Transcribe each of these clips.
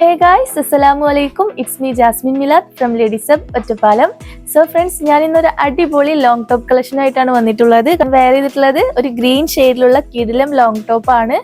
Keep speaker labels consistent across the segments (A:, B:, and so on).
A: ഹേ guys അസ്സലാമു അലൈക്കും it's me Jasmine Milad from ladies hub Ottapalam so friends ഞാൻ ഇന്നൊരു അടിപൊളി ലോങ് ടോപ്പ് കളക്ഷൻ ആയിട്ടാണ് വന്നിട്ടുള്ളത്. വെയർ ചെയ്തിട്ടുള്ളത് ഒരു ഗ്രീൻ ഷെയ്ഡിലുള്ള കിടിലം ലോങ് ടോപ്പ് ആണ്.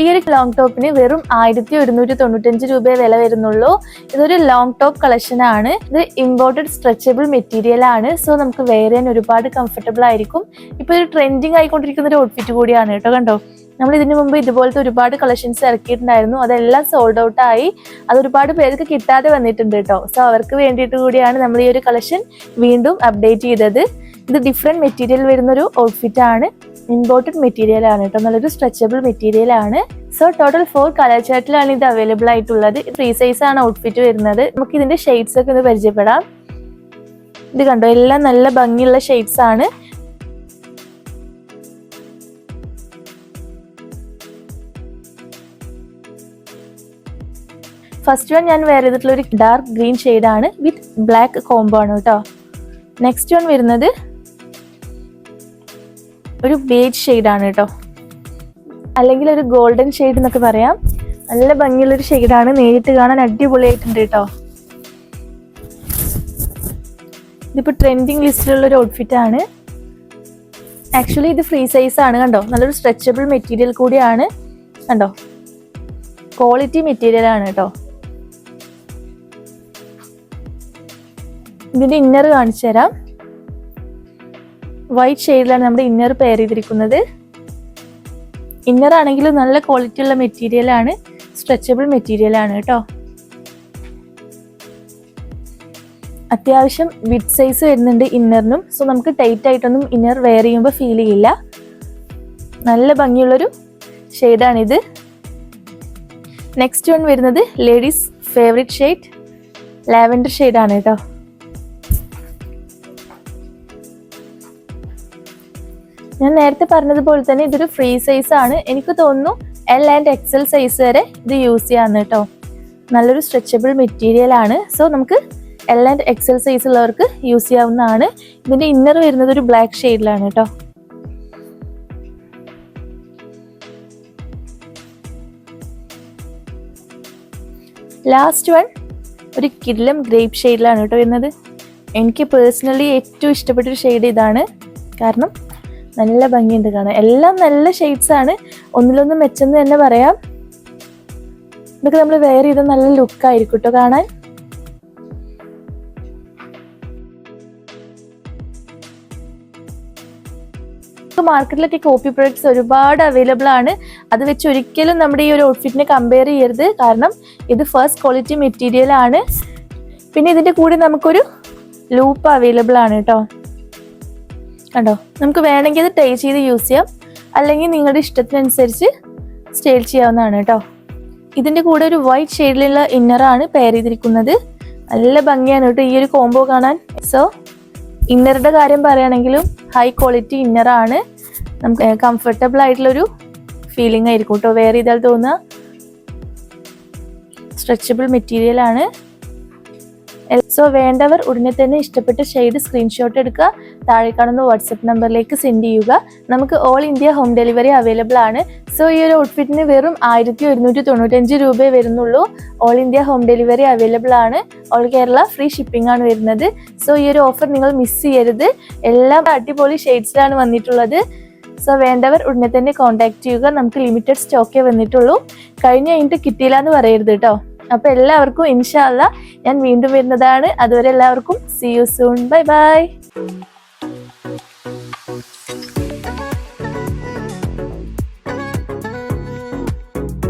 A: ഈ ഒരു ലോങ് ടോപ്പിന് വെറും ആയിരത്തി ഒരുന്നൂറ്റി തൊണ്ണൂറ്റഞ്ച് രൂപയെ വില വരുന്നുള്ളൂ. ഇതൊരു ലോങ് ടോപ്പ് കളക്ഷൻ ആണ്. ഇത് ഇമ്പോർട്ടഡ് സ്ട്രെച്ചബിൾ മെറ്റീരിയൽ ആണ്. സോ നമുക്ക് വേറെ ഒരുപാട് കംഫർട്ടബിൾ ആയിരിക്കും. ഇപ്പൊ ഒരു ട്രെൻഡിങ് ആയിക്കൊണ്ടിരിക്കുന്ന ഒരു ഔട്ട്ഫിറ്റ് കൂടിയാണ് കേട്ടോ കണ്ടോ? നമ്മൾ ഇതിനു മുമ്പ് ഇതുപോലത്തെ ഒരുപാട് കളക്ഷൻസ് ഇറക്കിയിട്ടുണ്ടായിരുന്നു. അതെല്ലാം സോൾഡ് ഔട്ട് ആയി. അത് ഒരുപാട് പേർക്ക് കിട്ടാതെ വന്നിട്ടുണ്ട് കേട്ടോ. സോ അവർക്ക് വേണ്ടിയിട്ട് കൂടിയാണ് നമ്മൾ ഈ ഒരു കളക്ഷൻ വീണ്ടും അപ്ഡേറ്റ് ചെയ്തത്. ഇത് ഡിഫറെന്റ് മെറ്റീരിയൽ വരുന്ന ഒരു ഔട്ട്ഫിറ്റ് ആണ്. ഇമ്പോർട്ടഡ് മെറ്റീരിയൽ ആണ് കേട്ടോ നല്ലൊരു സ്ട്രെച്ചബിൾ മെറ്റീരിയൽ ആണ്. സോ ടോട്ടൽ ഫോർ കളർ ചാർട്ടിലാണ് ഇത് അവൈലബിൾ ആയിട്ടുള്ളത്. ത്രീ സൈസ് ആണ് ഔട്ട്ഫിറ്റ് വരുന്നത്. നമുക്ക് ഇതിന്റെ ഷെയ്ഡ്സ് ഒക്കെ ഒന്ന് പരിചയപ്പെടാം. ഇത് കണ്ടോ? എല്ലാം നല്ല ഭംഗിയുള്ള ഷെയ്ഡ്സ് ആണ്. ഫസ്റ്റ് വൺ ഞാൻ വെയർ ചെയ്തിട്ടുള്ള ഒരു ഡാർക്ക് ഗ്രീൻ ആണ്. വിത്ത് ബ്ലാക്ക് കോംബോ ആണ് കേട്ടോ നെക്സ്റ്റ് വൺ വരുന്നത് ഒരു ബേജ് ആണ് കേട്ടോ അല്ലെങ്കിൽ ഒരു ഗോൾഡൻ ഷെയ്ഡ് എന്നൊക്കെ പറയാം. നല്ല ഭംഗിയുള്ളൊരു ഷെയ്ഡാണ് നേരിട്ട് കാണാൻ അടിപൊളിയായിട്ടുണ്ട് കേട്ടോ ഇതിപ്പോൾ ട്രെൻഡിങ് ലിസ്റ്റിലുള്ള ഒരു ഔട്ട്ഫിറ്റ് ആണ്. ആക്ച്വലി ഇത് ഫ്രീ സൈസ് ആണ് കണ്ടോ? നല്ലൊരു സ്ട്രെച്ചബിൾ മെറ്റീരിയൽ കൂടിയാണ് കണ്ടോ? ക്വാളിറ്റി മെറ്റീരിയൽ ആണ് കേട്ടോ ഇതിന്റെ ഇന്നർ കാണിച്ചു തരാം വൈറ്റ് ഷെയ്ഡിലാണ് നമ്മുടെ ഇന്നർ പെയർ ചെയ്തിരിക്കുന്നത്. ഇന്നർ ആണെങ്കിൽ നല്ല ക്വാളിറ്റി ഉള്ള മെറ്റീരിയൽ ആണ്. സ്ട്രെച്ചബിൾ മെറ്റീരിയൽ ആണ് കേട്ടോ അത്യാവശ്യം വിഡ് സൈസ് വരുന്നുണ്ട് ഇന്നറിനും സോ നമുക്ക് ടൈറ്റ് ആയിട്ടൊന്നും ഇന്നർ വെയർ ചെയ്യുമ്പോൾ ഫീൽ ചെയ്യില്ല. നല്ല ഭംഗിയുള്ളൊരു ഷെയ്ഡാണിത് നെക്സ്റ്റ് വൺ വരുന്നത് ലേഡീസ് ഫേവറേറ്റ് ഷെയ്ഡ് ലാവൻഡർ ഷെയ്ഡാണ് കേട്ടോ ഞാൻ നേരത്തെ പറഞ്ഞതുപോലെ തന്നെ ഇതൊരു ഫ്രീ സൈസ് ആണ്. എനിക്ക് തോന്നുന്നു എൽ ആൻഡ് എക്സൽ സൈസ് വരെ ഇത് യൂസ് ചെയ്യാന്ന് കേട്ടോ. നല്ലൊരു സ്ട്രെച്ചബിൾ മെറ്റീരിയൽ ആണ്. സോ നമുക്ക് എൽ ആൻഡ് എക്സൽ സൈസ് ഉള്ളവർക്ക് യൂസ് ചെയ്യാവുന്നതാണ്. ഇതിന്റെ ഇന്നർ വരുന്നത് ഒരു ബ്ലാക്ക് ഷെയ്ഡിലാണ് കേട്ടോ. ലാസ്റ്റ് വൺ ഒരു കിഡ്ലം ഗ്രേപ്പ് ഷെയ്ഡിലാണ് കേട്ടോ വരുന്നത്. എനിക്ക് പേഴ്സണലി ഏറ്റവും ഇഷ്ടപ്പെട്ടൊരു ഷെയ്ഡ് ഇതാണ്. കാരണം നല്ല ഭംഗിയുണ്ട് കാണാൻ. എല്ലാം നല്ല ഷെയ്ഡ്സ് ആണ്. ഒന്നിലൊന്നും മെച്ചെന്ന് തന്നെ പറയാം. ഇതൊക്കെ നമ്മൾ വെയർ ചെയ്ത നല്ല ലുക്കായിരിക്കും കേട്ടോ കാണാൻ. മാർക്കറ്റിലൊക്കെ കോപ്പി പ്രൊഡക്ട്സ് ഒരുപാട് അവൈലബിൾ ആണ്. അത് വെച്ച് ഒരിക്കലും നമ്മുടെ ഈ ഒരു ഔട്ട്ഫിറ്റിനെ കമ്പയർ ചെയ്യരുത്. കാരണം ഇത് ഫസ്റ്റ് ക്വാളിറ്റി മെറ്റീരിയൽ ആണ്. പിന്നെ ഇതിന്റെ കൂടെ നമുക്കൊരു ലൂപ്പ് അവൈലബിൾ ആണ് കേട്ടോ കണ്ടോ? നമുക്ക് വേണമെങ്കിൽ അത് ടൈ ചെയ്ത് യൂസ് ചെയ്യാം. അല്ലെങ്കിൽ നിങ്ങളുടെ ഇഷ്ടത്തിനനുസരിച്ച് സ്റ്റൈൽ ചെയ്യാവുന്നതാണ് കേട്ടോ. ഇതിന്റെ കൂടെ ഒരു വൈറ്റ് ഷെയ്ഡിലുള്ള ഇന്നറാണ് പെയർ ചെയ്തിരിക്കുന്നത്. നല്ല ഭംഗിയാണ് കേട്ടോ ഈ ഒരു കോംബോ കാണാൻ. സോ ഇന്നറുടെ കാര്യം പറയുകയാണെങ്കിലും ഹൈ ക്വാളിറ്റി ഇന്നറാണ് നമുക്ക് കംഫർട്ടബിൾ ആയിട്ടുള്ളൊരു ഫീലിംഗ് ആയിരിക്കും കേട്ടോ. വെയർ ചെയ്താൽ തോന്നുക. സ്ട്രെച്ചബിൾ മെറ്റീരിയൽ ആണ്. സോ വേണ്ടവർ ഉടനെ തന്നെ ഇഷ്ടപ്പെട്ട ഷെയ്ഡ് സ്ക്രീൻഷോട്ട് എടുക്കുക. താഴെ കാണുന്ന വാട്സപ്പ് നമ്പറിലേക്ക് സെൻഡ് ചെയ്യുക. നമുക്ക് all India home delivery available ആണ്. സോ ഈ ഒരു ഔട്ട്ഫിറ്റിന് വെറും ആയിരത്തി ഒരുന്നൂറ്റി തൊണ്ണൂറ്റഞ്ച് രൂപയെ വരുന്നുള്ളൂ. All India home delivery available ആണ്. ഓൾ കേരള ഫ്രീ ഷിപ്പിംഗ് ആണ് വരുന്നത്. സോ ഈ ഒരു ഓഫർ നിങ്ങൾ മിസ് ചെയ്യരുത്. എല്ലാം അടിപൊളി ഷെയ്ഡ്സിലാണ് വന്നിട്ടുള്ളത്. സോ വേണ്ടവർ ഉടനെ തന്നെ കോൺടാക്ട് ചെയ്യുക. നമുക്ക് ലിമിറ്റഡ് സ്റ്റോക്കേ വന്നിട്ടുള്ളൂ. കഴിഞ്ഞ കഴിഞ്ഞിട്ട് കിട്ടിയില്ല എന്ന് പറയരുത് കേട്ടോ അപ്പൊ എല്ലാവർക്കും ഇൻഷാല്ല ഞാൻ വീണ്ടും വരുന്നതാണ്. അതുവരെ എല്ലാവർക്കും see you soon bye bye